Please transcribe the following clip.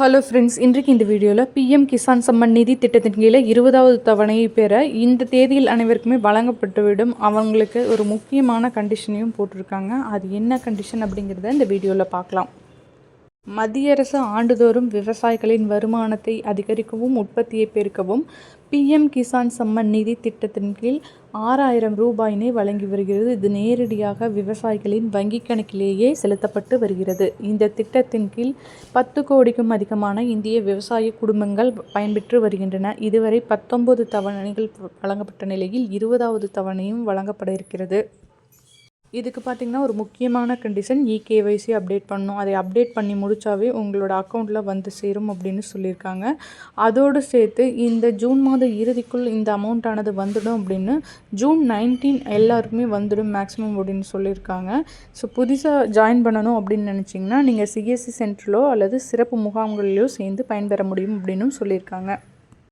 Hello friends இன்றைக்கு இந்த வீடியோவில் பிஎம் கிசான் சம்மன் நிதி திட்டத்தின் கீழே இருபதாவது தவணையை பெற இந்த தேதியில் அனைவருக்குமே வழங்கப்பட்டுவிடும் அவங்களுக்கு ஒரு முக்கியமான கண்டிஷனையும் போட்டிருக்காங்க. அது என்ன கண்டிஷன் அப்படிங்கிறத இந்த வீடியோவில் பார்க்கலாம். மத்திய அரசு ஆண்டுதோறும் விவசாயிகளின் வருமானத்தை அதிகரிக்கவும் உற்பத்தியை பெருக்கவும் பிஎம் கிசான் சம்மன் நிதி திட்டத்தின் கீழ் ஆறாயிரம் ரூபாயினை வழங்கி வருகிறது. இது நேரடியாக விவசாயிகளின் வங்கிக் கணக்கிலேயே செலுத்தப்பட்டு வருகிறது. இந்த திட்டத்தின் கீழ் பத்து கோடிக்கும் அதிகமான இந்திய விவசாய குடும்பங்கள் பயன்பெற்று வருகின்றன. இதுவரை பத்தொன்பது தவணைகள் வழங்கப்பட்ட நிலையில் இருபதாவது தவணையும் வழங்கப்பட இருக்கிறது. இதுக்கு பார்த்தீங்கன்னா ஒரு முக்கியமான கண்டிஷன் இகேவைசி அப்டேட் பண்ணணும். அதை அப்டேட் பண்ணி முடித்தாவே உங்களோட அக்கௌண்ட்டில் வந்து சேரும் அப்படின்னு சொல்லியிருக்காங்க. அதோடு சேர்த்து இந்த ஜூன் மாத இறுதிக்குள் இந்த அமௌண்ட்டானது வந்துடும் அப்படின்னு ஜூன் நைன்டீன் எல்லாருக்குமே வந்துடும் மேக்ஸிமம் அப்படின்னு சொல்லியிருக்காங்க. ஸோ புதுசாக ஜாயின் பண்ணணும் அப்படின்னு நினச்சிங்கன்னா நீங்கள் சிஎஸ்சி சென்டரிலோ அல்லது சிறப்பு முகாம்களிலோ சேர்ந்து பயன்பெற முடியும் அப்படின்னும் சொல்லியிருக்காங்க.